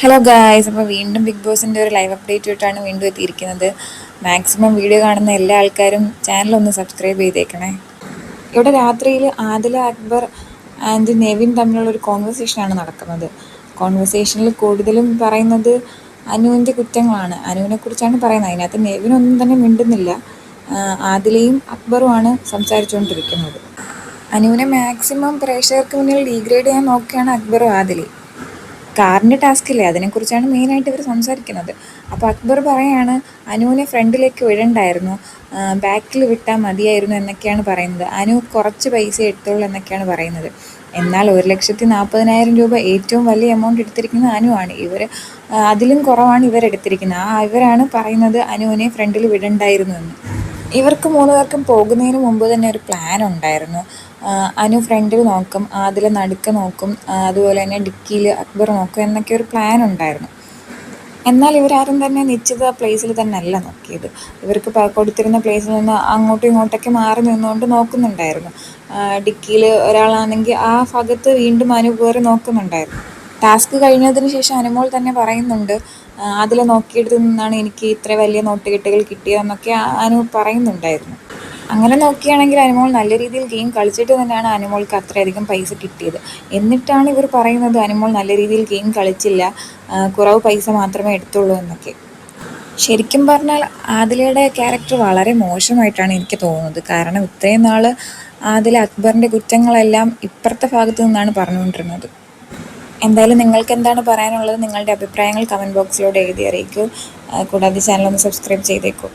Hello guys അപ്പോൾ വീണ്ടും big ബോസിന്റെ ഒരു ലൈവ് അപ്ഡേറ്റ് ആയിട്ടാണ് വീണ്ടും എത്തിയിരിക്കുന്നത്. മാക്സിമം വീഡിയോ കാണുന്ന എല്ലാ ആൾക്കാരും ചാനലൊന്ന് സബ്സ്ക്രൈബ് ചെയ്തേക്കണേ. ഇവിടെ രാത്രിയിൽ ആദില അക്ബർ ആൻഡ് നെവിൻ തമ്മിലുള്ള ഒരു കോൺവെർസേഷനാണ് നടക്കുന്നത്. കോൺവെർസേഷനിൽ കൂടുതലും പറയുന്നത് അനുവിന്റെ കുറ്റങ്ങളാണ്. അനുവിനെ കുറിച്ചാണ് പറയുന്നത്. അതിനകത്ത് നെവിനൊന്നും തന്നെ മിണ്ടുന്നില്ല. ആദിലയും അക്ബറുമാണ് സംസാരിച്ചുകൊണ്ടിരിക്കുന്നത്. അനുവിനെ മാക്സിമം പ്രേക്ഷകർക്ക് മുന്നിൽ ഡീഗ്രേഡ് ചെയ്യാൻ നോക്കുകയാണ് അക്ബറും ആദിലയും. കാറിന്റെ ടാസ്കില്ലേ? അതിനെക്കുറിച്ചാണ് മെയിനായിട്ട് ഇവർ സംസാരിക്കുന്നത്. അപ്പോൾ അക്ബർ പറയാണ് അനുവിനെ ഫ്രണ്ടിലേക്ക് വിടണ്ടായിരുന്നു. ബാക്കിൽ വിട്ടാൽ മതിയായിരുന്നു എന്നൊക്കെയാണ് പറയുന്നത്. അനു കുറച്ച് പൈസ എടുത്തോളൂ എന്നൊക്കെയാണ് പറയുന്നത്. എന്നാൽ ഒരു ലക്ഷത്തി നാൽപ്പതിനായിരം രൂപ ഏറ്റവും വലിയ എമൗണ്ട് എടുത്തിരിക്കുന്നത് അനുവാണ് ഇവർ അതിലും കുറവാണ് ഇവരെടുത്തിരിക്കുന്നത് ആ ഇവരാണ് പറയുന്നത് അനുവിനെ ഫ്രണ്ടിൽ വിടണ്ടായിരുന്നു എന്ന്. ഇവർക്ക് മൂന്ന് പേർക്കും പോകുന്നതിന് മുമ്പ് തന്നെ ഒരു പ്ലാൻ ഉണ്ടായിരുന്നു. അനു ഫ്രണ്ടിൽ നോക്കും ആദിൽ നടുക്ക് നോക്കും അതുപോലെ തന്നെ ഡിക്കിയിൽ അക്ബർ നോക്കും എന്നൊക്കെ ഒരു പ്ലാൻ ഉണ്ടായിരുന്നു. എന്നാൽ ഇവരാരും തന്നെ നിശ്ചിത പ്ലേസിൽ തന്നെ അല്ല നോക്കിയത്. ഇവർക്ക് കൊടുത്തിരുന്ന പ്ലേസിൽ നിന്ന് അങ്ങോട്ടും ഇങ്ങോട്ടൊക്കെ മാറി നിന്നുകൊണ്ട് നോക്കുന്നുണ്ടായിരുന്നു. ഡിക്കിയിൽ ഒരാളാണെങ്കിൽ ആ ഭാഗത്ത് വീണ്ടും അനു കയറി നോക്കുന്നുണ്ടായിരുന്നു. ടാസ്ക് കഴിഞ്ഞതിന് ശേഷം അനുമോൾ തന്നെ പറയുന്നുണ്ട് അതിൽ നോക്കിയെടുത്ത് നിന്നാണ് എനിക്ക് ഇത്ര വലിയ നോട്ടുകെട്ടുകൾ കിട്ടിയതെന്നൊക്കെ അനു പറയുന്നുണ്ടായിരുന്നു. അങ്ങനെ നോക്കുകയാണെങ്കിൽ അനുമോൾ നല്ല രീതിയിൽ ഗെയിം കളിച്ചിട്ട് തന്നെയാണ് അനുമോൾക്ക് അത്രയധികം പൈസ കിട്ടിയത്. എന്നിട്ടാണ് ഇവർ പറയുന്നത് അനുമോൾ നല്ല രീതിയിൽ ഗെയിം കളിച്ചില്ല. കുറവ് പൈസ മാത്രമേ എടുത്തുള്ളൂ എന്നൊക്കെ. ശരിക്കും പറഞ്ഞാൽ ആദിലയുടെ ക്യാരക്ടർ വളരെ മോശമായിട്ടാണ് എനിക്ക് തോന്നുന്നത്. കാരണം ഇത്രയും നാൾ ആദില അക്ബറിന്റെ കുറ്റങ്ങളെല്ലാം ഇപ്പുറത്തെ ഭാഗത്തു നിന്നാണ് പറഞ്ഞുകൊണ്ടിരുന്നത്. എന്തായാലും നിങ്ങൾക്ക് എന്താണ് പറയാനുള്ളത്? നിങ്ങളുടെ അഭിപ്രായങ്ങൾ കമന്റ് ബോക്സിലൂടെ എഴുതി അറിയിക്കൂ. കൂടാതെ ചാനൽ ഒന്ന് സബ്സ്ക്രൈബ് ചെയ്തേക്കൂ.